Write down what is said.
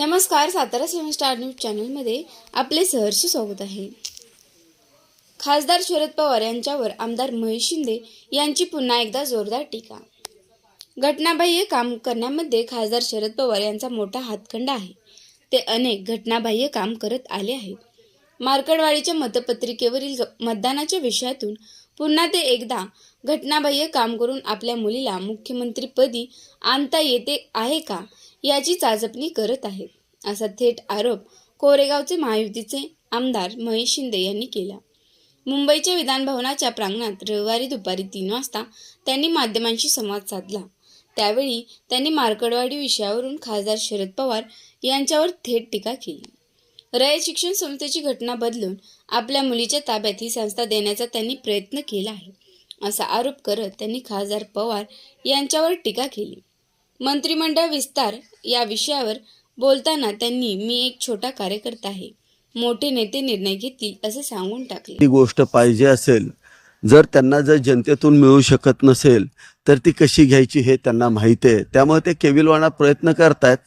नमस्कार सातारा सेवन star news चॅनलमध्ये आपले सहर्ष स्वागत आहे. खासदार शरद पवार यांच्यावर आमदार महेश शिंदे यांची पुन्हा एकदा जोरदार टीका. घटनाबाह्य काम करण्यामध्ये खासदार शरद पवार यांचा मोठा हातखंडा आहे. ते अनेक घटनाबाह्य काम करत आले आहेत. मार्कडवाडीच्या मतपत्रिकेवरील मतदानाच्या विषयातून पुन्हा ते एकदा घटनाबाह्य काम करून आपल्या मुलीला मुख्यमंत्रीपदी आणता येते आहे का? याची चाचपणी करत आहेत असा थेट आरोप कोरेगावचे महायुतीचे आमदार महेश शिंदे यांनी केला. मुंबईच्या विधानभवनाच्या प्रांगणात रविवारी दुपारी तीन वाजता त्यांनी माध्यमांशी संवाद साधला. त्यावेळी त्यांनी मार्कडवाडी विषयावरून खासदार शरद पवार यांच्यावर थेट टीका केली. रय शिक्षण संस्थेची घटना बदलून आपल्या मुलीच्या ताब्यात ही संस्था देण्याचा त्यांनी प्रयत्न केला आहे असा आरोप करत त्यांनी खासदार पवार यांच्यावर टीका केली. मंत्रिमंडळ विस्तार या विषयावर बोलताना त्यांनी मी एक छोटा कार्यकर्ता आहे. मोठे नेते निर्णय घेतील असे सांगून टाकले. ती गोष्ट पाहिजे असेल जर त्यांना जर जनतेतून मिळू शकत नसेल तर ती कशी घ्यायची हे त्यांना माहिती आहे. त्यामुळे ते केविलवाणा प्रयत्न करतायत.